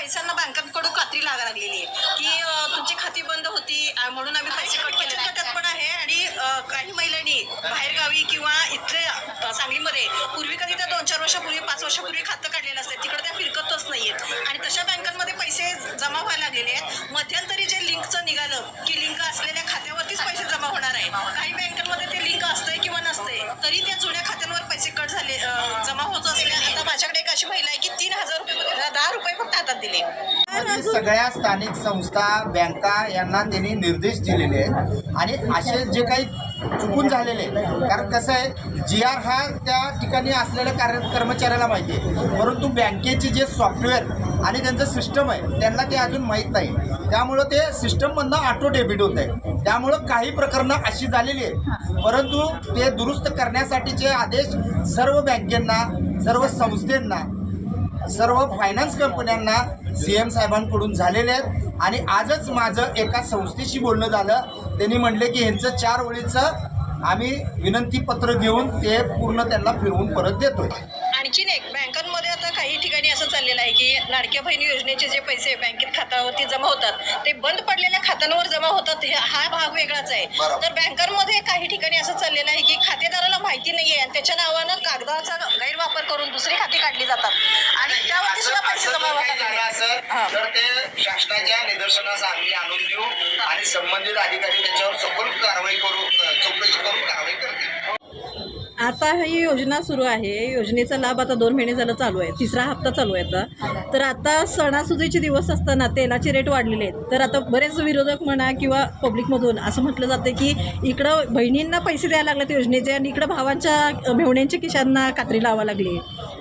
कडू कात्री लागा लागलेली आहे की तुमची खाती बंद होती म्हणून आम्ही पैसे कट केले गटात पण आहे आणि काही महिलांनी बाहेरगावी किंवा इथले सांगलीमध्ये पूर्वी कधी त्या दोन चार वर्षापूर्वी पाच वर्षापूर्वी खातं काढलेलं असतं तिकडे त्या फिरकतच नाहीयेत. आणि तशा बँकांमध्ये पैसे जमा व्हायला लागलेले आहेत. मध्यंतरी जे लिंकचं निघालं की लिंक असलेल्या खात्यावरतीच पैसे जमा होणार आहे काही बँकांमध्ये ते लिंक असतंय किंवा नसतंय तरी त्या जुन्या खात्यांवर पैसे कट झाले जमा होत असले. आता माझ्याकडे एक अशी महिला आहे की सगळ्या स्थानिक संस्था बँका यांना त्यांनी निर्देश दिलेले आहेत. आणि असे जे काही चुकून झालेले आहेत. कारण कसं आहे जी आर हा त्या ठिकाणी असलेल्या कार्य कर्मचाऱ्याला माहिती आहे. परंतु बँकेचे जे सॉफ्टवेअर आणि त्यांचं सिस्टम आहे त्यांना ते अजून माहीत नाही. त्यामुळं ते सिस्टममधनं ऑटो डेबिट होत आहे त्यामुळं काही प्रकरणं अशी झालेली आहेत. परंतु ते दुरुस्त करण्यासाठीचे आदेश सर्व बँकेंना सर्व संस्थेंना सर्व फायनान्स कंपन्यांना सी एम साहेबांकडून झालेले आहेत. आणि आजच माझं एका संस्थेशी बोलणं झालं. त्यांनी म्हटले की ह्यांचं चार ओळीचं आम्ही विनंतीपत्र घेऊन ते पूर्ण त्यांना फिरवून परत देतो. आणखीन एक बँकांमध्ये काही ठिकाणी असं चाललेलं आहे की लाडक्या बहिणी योजनेचे जे पैसे बँकेत खात्यावरती जमा होतात ते बंद पडलेल्या खात्यांवर जमा होतात हे- भाग वेगळाच आहे. तर बँकांमध्ये काही ठिकाणी असं चाललेलं आहे की खातेदाराला माहिती नाहीये आणि त्याच्या नावानं कागदाचा गैरवापर करून दुसरी खाती काढली जातात. आणि त्यावरती सुद्धा पैसे जमा तर ते शासनाच्या निदर्शनास आम्ही आणून देऊ आणि संबंधित अधिकारी त्याच्यावर सखोल कारवाई करू चौकशी करून कारवाई करतील. आता ही योजना सुरू आहे. योजनेचा लाभ आता दोन महिने झालं चालू आहे. तिसरा हप्ता चालू आहे आता. तर आता सणासुदीचे दिवस असताना तेलाचे रेट वाढलेले आहेत. तर आता बरेच विरोधक म्हणा किंवा पब्लिकमधून असं म्हटलं जातं की इकडं बहिणींना पैसे द्यायला लागलेत योजनेचे आणि इकडं भावांच्या भेवण्यांच्या खिशांना कात्री लावा लागली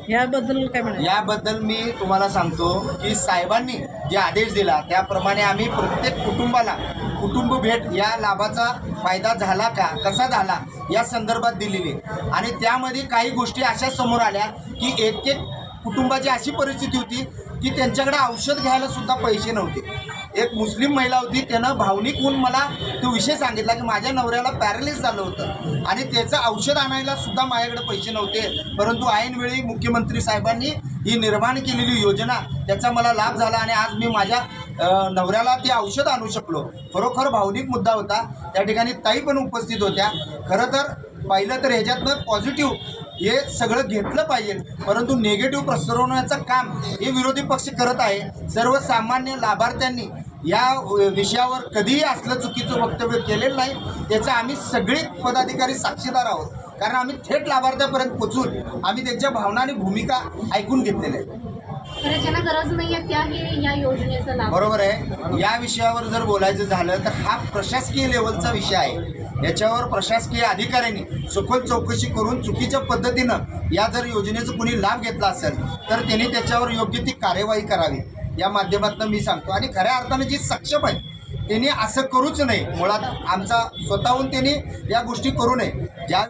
याबद्दल काय म्हणा याबद्दल मी तुम्हाला सांगतो की साहेबांनी जे आदेश दिला त्याप्रमाणे आम्ही प्रत्येक कुटुंबाला कुटुंब भेट या लाभाचा फायदा झाला का कसा झाला या संदर्भात दिलेली आणि त्यामध्ये काही गोष्टी अशा समोर आल्या की एक एक कुटुंबाची अशी परिस्थिती होती की त्यांच्याकडे औषध घ्यायला सुद्धा पैसे नव्हते. एक मुस्लिम महिला होती त्यानं भावनिक होऊन मला तो विषय सांगितला की माझ्या नवऱ्याला पॅरालिस झालं होतं आणि त्याचं औषध आणायला सुद्धा माझ्याकडे पैसे नव्हते. परंतु ऐनवेळी मुख्यमंत्री साहेबांनी ही निर्माण केलेली योजना त्याचा मला लाभ झाला आणि आज मी माझ्या नवऱ्याला ते औषध आणू शकलो. खरोखर भावनिक मुद्दा होता. त्या ठिकाणी ताई पण उपस्थित होत्या. खरं तर पाहिलं तर ह्याच्यातनं पॉझिटिव्ह हे सगळं घेतलं पाहिजे. परंतु निगेटिव्ह पसरवण्याचं काम हे विरोधी पक्ष करत आहे. सर्वसामान्य लाभार्थ्यांनी या विषयावर कधीही असलं चुकीचं वक्तव्य केलेलं नाही. त्याचं आम्ही सगळे पदाधिकारी साक्षीदार आहोत. कारण आम्ही थेट लाभार्थ्यापर्यंत पोचून आम्ही त्यांच्या भावना आणि भूमिका ऐकून घेतलेल्या आहेत. तर ज्यांना गरज नाही आहे त्याही या योजनेचा लाभ. बरोबर आहे. या विषयावर जर बोलायचं झालं तर हा प्रशासकीय लेवलचा विषय आहे. याच्यावर प्रशासकीय अधिकाऱ्यांनी सखोल चौकशी करून चुकीच्या पद्धतीनं या जर योजनेचा कुणी लाभ घेतला असेल तर त्यांनी त्याच्यावर योग्य ती कार्यवाही करावी. या माध्यमातून मी सांगतो. आणि खऱ्या अर्थानं जी सक्षम आहे त्यांनी असं करूच नये. मुळात आमचा स्वतःहून त्यांनी या गोष्टी करू नये. ज्या